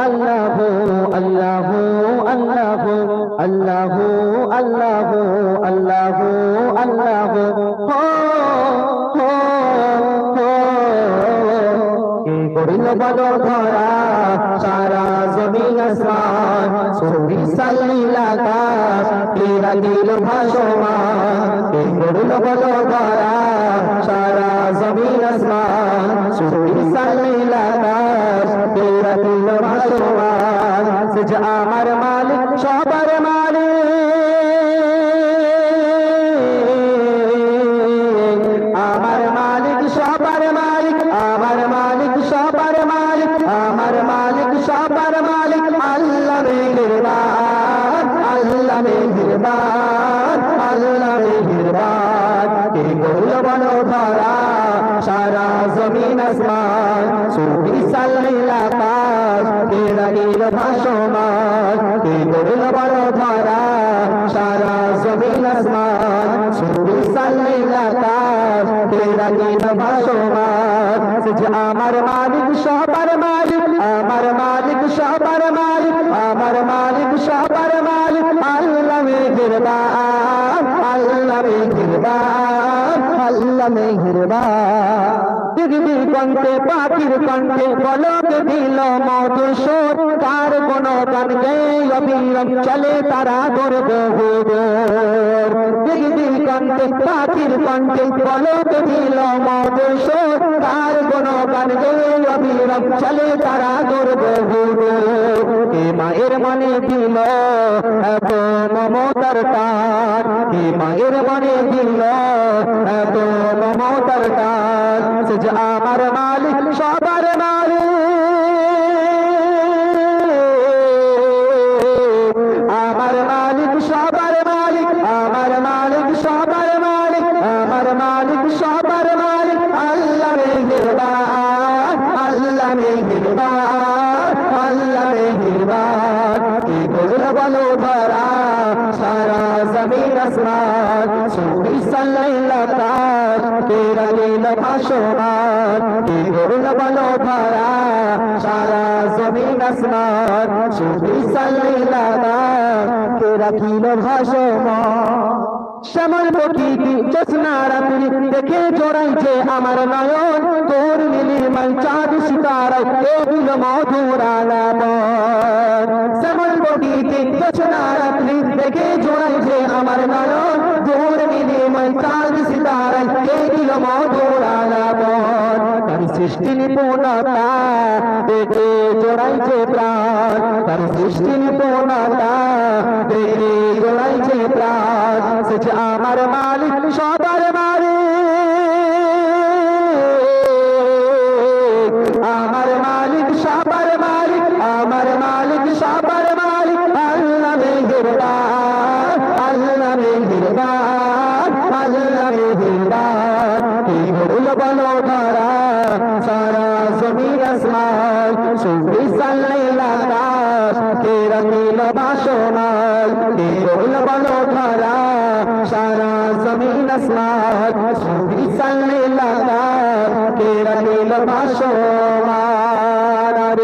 আল্লাহ আল্লাহ আল্লাহ আল্লাহ আল্লাহ আল্লাহ আল্লাহ করিল বলো ধরা? সারা জমিন আসমান সৌরি সালি লাগা তেরা দিল ভাসমান? ধরা? সারা জমিন আসমান সৌরি ভাসমান সে আমার মালিক, সবার মালিক। আমার মালিক, সবার মালিক, আমার মালিক, সবার মালিক, আমার মালিক, সবার মালিক। আল্লাহ মেহেরবান আল্লাহ মেহেরবান আল্লাহ মেহেরবান। কে করল বলো ধরা, সারা জমিন আসমান, সুবি সাল্লিল রাগিল ভাসমান করল বলো ধরা, সারা জমিন আসমান সুবি সাল্লিল আকাশ কে রাগিল ভাসমান আমার মালিক, সবার মালিক, আমার মালিক, সবার মালিক, আমার মালিক, সবার মালিক, আল্লাহ মেহেরবান আল্লাহ মেহেরবান আল্লাহ মেহেরবান দিদি কণ্ঠে পাখির কণ্ঠে পলক দিল মধুসূর তার কোন গান গেয়ে অবিরাম চলে তারা করবে দিদি কণ্ঠে পাখির কণ্ঠে পলক দিল মধুসূর তার কোন গান গেয়ে অবিরাম চলে তারা করবে মায়ের মনে দিল এত মমতার টান মায়ের মনে দিল মমতার টান যে আমার মালিক সবার মালিক। আমার মালিক সবার মালিক, আমার মালিক সবার মালিক, আমার মালিক সবার মালিক। আল্লাহ মেহেরবান আল্লাহ মেহেরবান আল্লাহ মেহেরবান কি বলল বলো ধরা, সারা জমিন আসমান সুবি সাল্লাল্লাহ শ্যামল প্রকৃতি জোৎস্না রাত্রি দেখে জোড়াইছে আমার নয়ন তোর নীলিমাল চাঁদ সিতারা এগুল মধুর শ্যামল প্রকৃতি জোৎস্না রাত্রি দেখে জোড়াইছে আমার নয়ন তোর নীলিমাল চাঁদ সিতারা এগুল মধুর আলাপন তার সৃষ্টি নিপুণতা, দেখে জোড়াইছে প্রাণ। তার সৃষ্টি নিপুণতা, দেখে জোড়াইছে প্রাণ। সে আমার মালিক সবার বলো ভরা সারা জমির আসমান চব্বিশ লাগাস, কে রঙিল বাসনাল কে রোল বলো ভরা সারা জমির আসমান চব্বিশ লাগাস, কে রঙিল বাসনাল আর